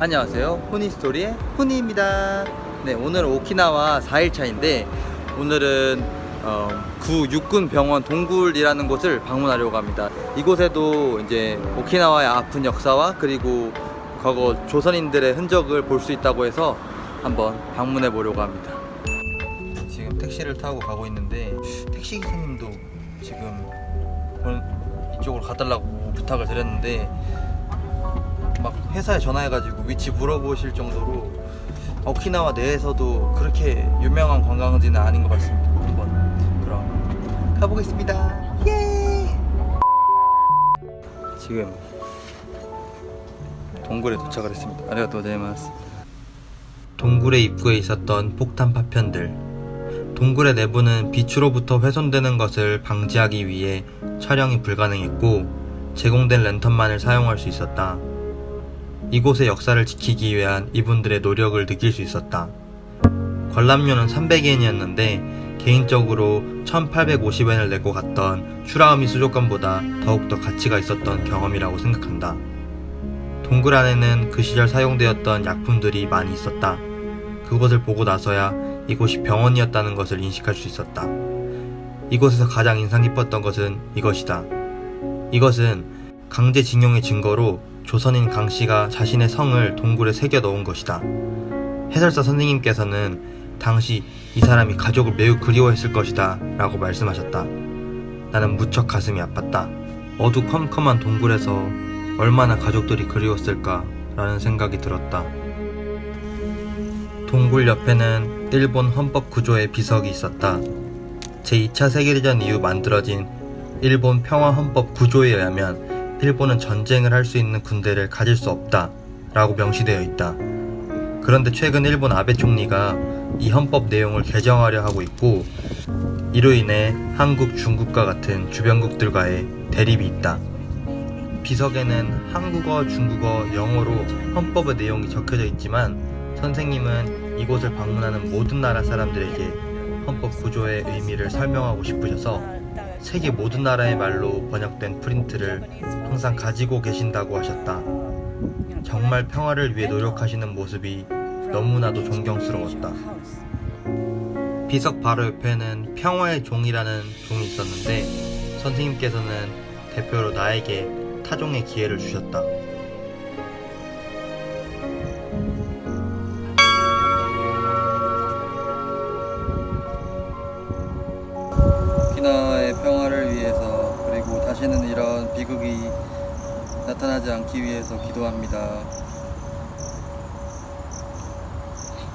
안녕하세요. 후니스토리의 후니입니다. 네, 오늘은 오키나와 4일차인데 오늘은 어, 구 육군 병원 동굴이라는 곳을 방문하려고 합니다. 이곳에도 이제 오키나와의 아픈 역사와 그리고 과거 조선인들의 흔적을 볼 수 있다고 해서 한번 방문해 보려고 합니다. 지금 택시를 타고 가고 있는데 택시 기사님도 지금 오늘 이쪽으로 가달라고 부탁을 드렸는데 막 회사에 전화해가지고 위치 물어보실 정도로 오키나와 내에서도 그렇게 유명한 관광지는 아닌 것 같습니다. 한번 그럼 가보겠습니다. 예! 지금 동굴에 도착을 했습니다. 아리가또 고자이마스. 동굴의 입구에 있었던 폭탄 파편들. 동굴의 내부는 빛으로부터 훼손되는 것을 방지하기 위해 촬영이 불가능했고 제공된 랜턴만을 사용할 수 있었다. 이곳의 역사를 지키기 위한 이분들의 노력을 느낄 수 있었다. 관람료는 300엔이었는데 개인적으로 1850엔을 내고 갔던 슈라우미 수족관보다 더욱더 가치가 있었던 경험이라고 생각한다. 동굴 안에는 그 시절 사용되었던 약품들이 많이 있었다. 그곳을 보고 나서야 이곳이 병원이었다는 것을 인식할 수 있었다. 이곳에서 가장 인상 깊었던 것은 이것이다. 이것은 강제징용의 증거로 조선인 강 씨가 자신의 성을 동굴에 새겨 넣은 것이다. 해설사 선생님께서는 당시 이 사람이 가족을 매우 그리워했을 것이다 라고 말씀하셨다. 나는 무척 가슴이 아팠다. 어두컴컴한 동굴에서 얼마나 가족들이 그리웠을까 라는 생각이 들었다. 동굴 옆에는 일본 헌법 구조의 비석이 있었다. 제2차 세계대전 이후 만들어진 일본 평화 헌법 구조에 의하면 일본은 전쟁을 할 수 있는 군대를 가질 수 없다 라고 명시되어 있다. 그런데 최근 일본 아베 총리가 이 헌법 내용을 개정하려 하고 있고 이로 인해 한국, 중국과 같은 주변국들과의 대립이 있다. 비석에는 한국어, 중국어, 영어로 헌법의 내용이 적혀져 있지만 선생님은 이곳을 방문하는 모든 나라 사람들에게 헌법 구조의 의미를 설명하고 싶으셔서 세계 모든 나라의 말로 번역된 프린트를 항상 가지고 계신다고 하셨다. 정말 평화를 위해 노력하시는 모습이 너무나도 존경스러웠다. 비석 바로 옆에는 평화의 종이라는 종이 있었는데 선생님께서는 대표로 나에게 타종의 기회를 주셨다. 다시는 이런 비극이 나타나지 않기 위해서 기도합니다.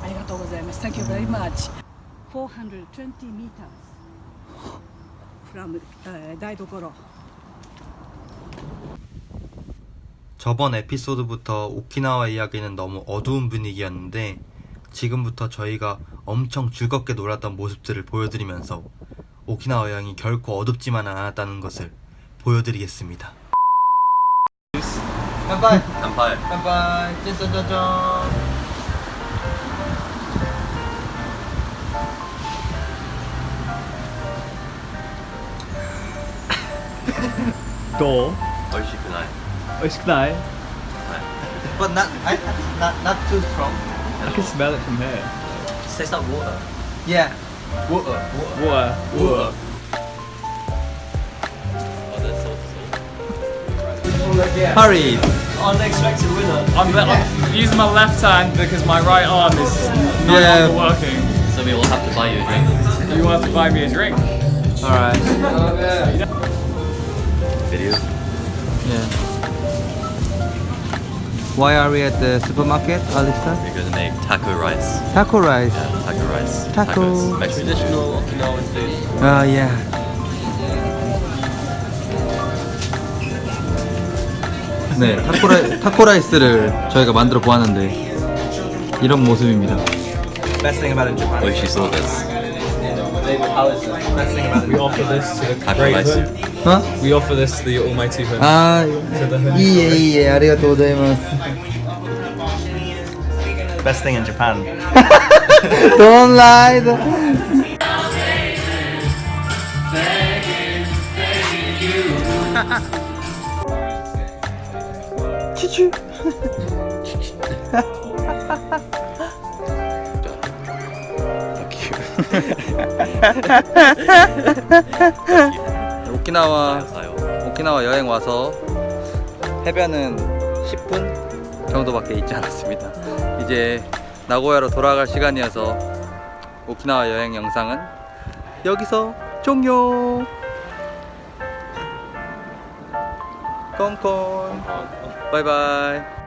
420 m from uh, 台所. 저번 에피소드부터 오키나와 이야기는 너무 어두운 분위기였는데 지금부터 저희가 엄청 즐겁게 놀았던 모습들을 보여드리면서 오키나와 여행이 결코 어둡지만은 않았다는 것을 보여드리겠습니다. 간발, 간발, 간발, 짠짠짠짠. 또 얼씨 그날. 어이스크나이 But not, I, not, not too strong. I can smell it from here. 세상 뭐다. Yeah. 우어. 우와 우와 so Hurry! Unexpected winner I'm, I'm using my left hand because my right arm is no Yeah. longer working. So we will have to buy you a drink You want to buy me a drink? Alright. Video Yeah. Why are we at the supermarket, Alista? We're gonna make taco rice Taco rice. Yeah, taco rice Taco. Tacos. Mexican. Traditional Okinawan food ah, 아, 예. 네, 타코라이, 타코라이스를 저희가 만들어 보았는데 이런 모습입니다. Best thing about it in Japan. Oh, she saw this We offer this to the great rice hood. 어? We offer this to the almighty hood. 아, 이에 이에 아리가또 고자이마스. Best thing in Japan. Don't lie. 치추. 오키나와. 오키나와 여행 와서 해변은 10분 정도밖에 있지 않았습니다. 이제 나고야로 돌아갈 시간이어서 오키나와 여행 영상은 여기서 종료. 콩콩. 바이바이.